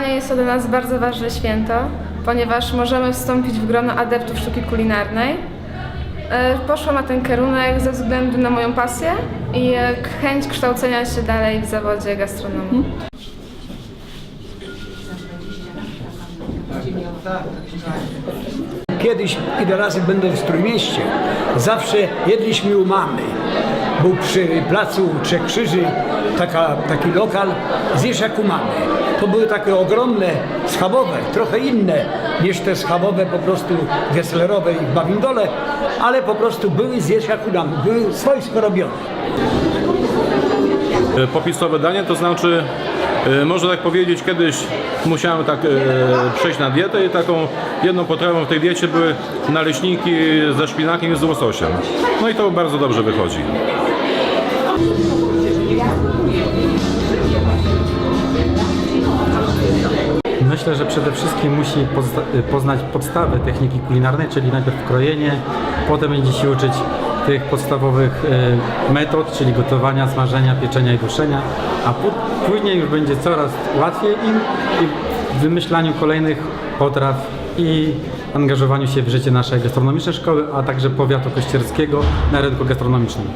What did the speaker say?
Ślubowanie jest to dla nas bardzo ważne święto, ponieważ możemy wstąpić w grono adeptów sztuki kulinarnej. E, Poszłam na ten kierunek ze względu na moją pasję i chęć kształcenia się dalej w zawodzie gastronomii. Kiedyś, ile razy będąc w Trójmieście, zawsze jedliśmy u mamy. Był przy placu Trzech Krzyży taka, taki lokal zjesz jak u mamy. To były takie ogromne, schabowe, trochę inne niż te schabowe po prostu Gesslerowe i w Bawindole, ale po prostu były zjesz jak u mamy, były swojsko robione. E, popisowe danie, to znaczy, można tak powiedzieć, kiedyś musiałem tak e, przejść na dietę i taką jedną potrawą w tej diecie były naleśniki ze szpinakiem i z łososiem. No i to bardzo dobrze wychodzi. Myślę, że przede wszystkim musi pozna- poznać podstawy techniki kulinarnej, czyli najpierw krojenie, potem będzie się uczyć tych podstawowych e, metod, czyli gotowania, smażenia, pieczenia i duszenia, a później już będzie coraz łatwiej im i w wymyślaniu kolejnych potraw i angażowaniu się w życie naszej gastronomicznej szkoły, a także powiatu kościerskiego na rynku gastronomicznym.